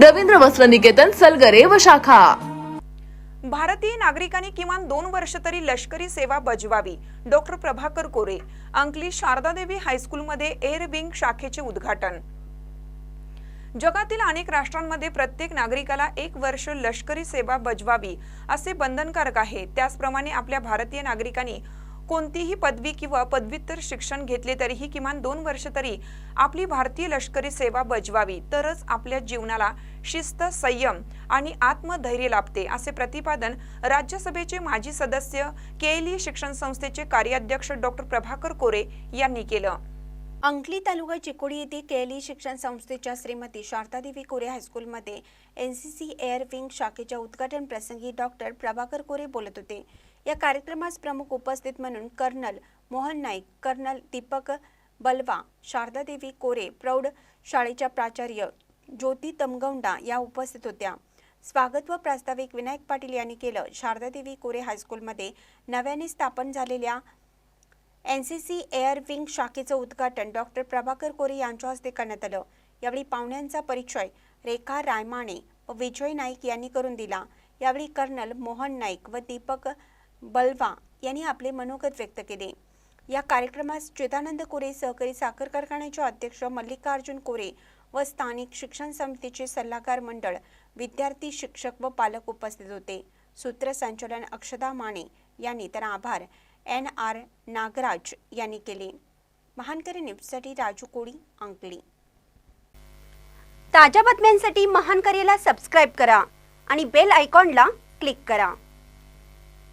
रवींद्र वस्त्र निकेतन सलगरे व शाखा. भारतीय नागरिकांनी किमान दोन वर्ष तरी लष्करी सेवा बजवावी डॉक्टर प्रभाकर कोरे अंकली शारदादेवी हायस्कूलमध्ये एअर विंग शाखेचे उद्घाटन. जगातील अनेक राष्ट्रांमध्ये प्रत्येक नागरिकाला एक वर्ष लष्करी सेवा बजवावी असे बंधनकारक आहे. त्याचप्रमाणे आपल्या भारतीय नागरिकांनी कोणतीही पदवी किंवा पदव्युत्तर शिक्षण घेतले तरीही किमान दोन वर्ष तरी आपली भारतीय लष्करी सेवा बजवावी. तरच आपल्या जीवनाला शिस्त संयम आणि आत्मधैर्य लाभते असे प्रतिपादन राज्यसभेचे माजी सदस्य केएलई शिक्षण संस्थेचे कार्याध्यक्ष डॉक्टर प्रभाकर कोरे यांनी केलं. अंकली तालुका चिकोडी येथे केली शिक्षण संस्थेच्या श्रीमती शारदादेवी कोरे हायस्कूलमध्ये N C C air wing शाखेच्या उद्घाटन प्रसंगी डॉक्टर प्रभाकर कोरे बोलत होते. या कार्यक्रमास प्रमुख उपस्थित म्हणून कर्नल मोहन नाईक कर्नल दीपक बलवा शारदादेवी कोरे प्रौढ शाळेच्या प्राचार्य ज्योती तमगौंडा या उपस्थित होत्या. स्वागत व प्रास्ताविक विनायक पाटील यांनी केलं. शारदादेवी कोरे हायस्कूलमध्ये नव्याने स्थापन झालेल्या N C C air wing शाखेचं उद्घाटन डॉक्टर प्रभाकर कोरे यांच्या हस्ते करण्यात आलं. यावेळी पाहुण्यांचा परिचय रेखा रायमाणे व विजय नाईक यांनी करून दिला. यावेळी कर्नल मोहन नाईक व दीपक बलवा यांनी आपले मनोगत व्यक्त केले. या कार्यक्रमास चिदानंद कोरे सहकारी साखर कारखान्याचे अध्यक्ष मल्लिकार्जुन कोरे व स्थानिक शिक्षण समितीचे सल्लागार मंडळ विद्यार्थी शिक्षक व पालक उपस्थित होते. सूत्रसंचालन अक्षदा माने यांनी तर आभार. एन आर नागराज यांनी केले. महानकरी न्यूजसाठी राजू कोळी अंकली. ताज्या बातम्यांसाठी महानकरीला सबस्क्राईब करा आणि बेल आयकॉनला क्लिक करा.